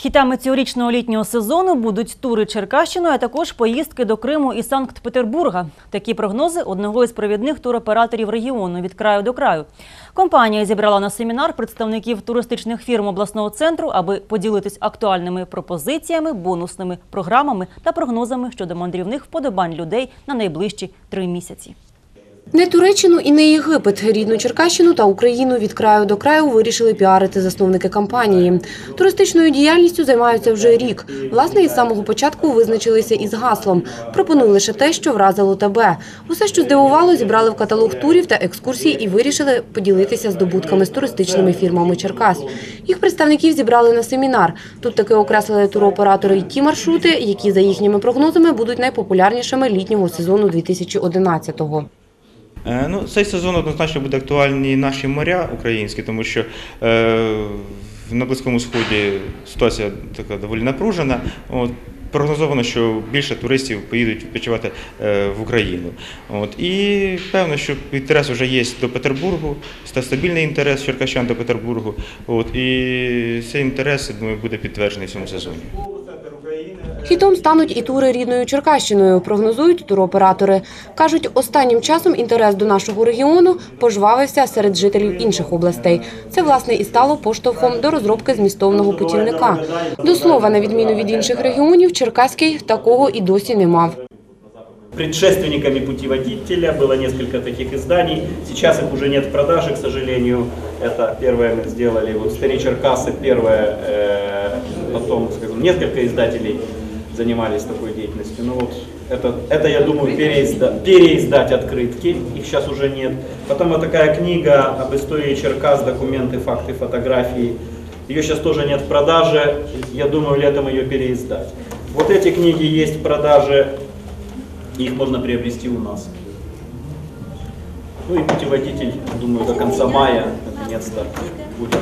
Хітами цьогорічного літнього сезону будуть тури Черкащиною, а також поїздки до Криму і Санкт-Петербурга. Такі прогнози одного із провідних туроператорів регіону від краю до краю. Компанія зібрала на семінар представників туристичних фірм обласного центру, аби поділитись актуальними пропозиціями, бонусними програмами та прогнозами щодо мандрівних вподобань людей на найближчі три місяці. Не Туреччину і не Єгипет. Рідну Черкащину та Україну від краю до краю вирішили піарити засновники компанії. Туристичною діяльністю займаються вже рік. Власне, із самого початку визначилися із гаслом. Пропоную лише те, що вразило тебе. Усе, що здивувало, зібрали в каталог турів та екскурсій і вирішили поділитися здобутками з туристичними фірмами Черкас. Їх представників зібрали на семінар. Тут таки окреслили туроператори й ті маршрути, які за їхніми прогнозами будуть найпопулярнішими літнього сезону 2011-го. Е, Ну, цей сезон однозначно буде актуальні наші моря українські, тому що е, на Близькому Сході ситуація така доволі напружена. От, прогнозовано, що більше туристів поїдуть відпочивати е, в Україну. От, і певно, що інтерес вже є до Петербургу, стабільний інтерес черкащан до Петербургу. От, і цей інтерес, думаю, буде підтверджений в цьому сезоні. Хітом стануть і тури рідною Черкащиною, прогнозують туроператори. Кажуть, останнім часом інтерес до нашого регіону пожвавився серед жителів інших областей. Це, власне, і стало поштовхом до розробки змістовного путівника. До слова, на відміну від інших регіонів, Черкаський такого і досі не мав. Предшественниками путеводителя было несколько таких изданий. Сейчас их уже нет в продаже, к сожалению. Это первое мы сделали. Вот Стари Черкасы первое, э, потом, скажем, несколько издателей занимались такой деятельностью. Ну вот это, это я думаю, переизда- переиздать открытки, их сейчас уже нет. Потом вот такая книга об истории Черкас, документы, факты, фотографии. Ее сейчас тоже нет в продаже, я думаю, летом ее переиздать. Вот эти книги есть в продаже, их можно приобрести у нас. Ну и путеводитель, думаю, до конца мая, наконец-то, будет.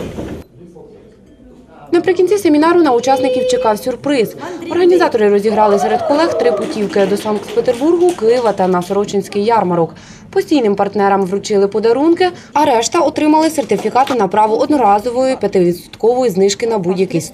Наприкінці семінару на учасників чекав сюрприз. Організатори розіграли серед колег три путівки до Санкт-Петербургу, Києва та на Сорочинський ярмарок. Постійним партнерам вручили подарунки, а решта отримали сертифікати на право одноразової 5% знижки на будь-який з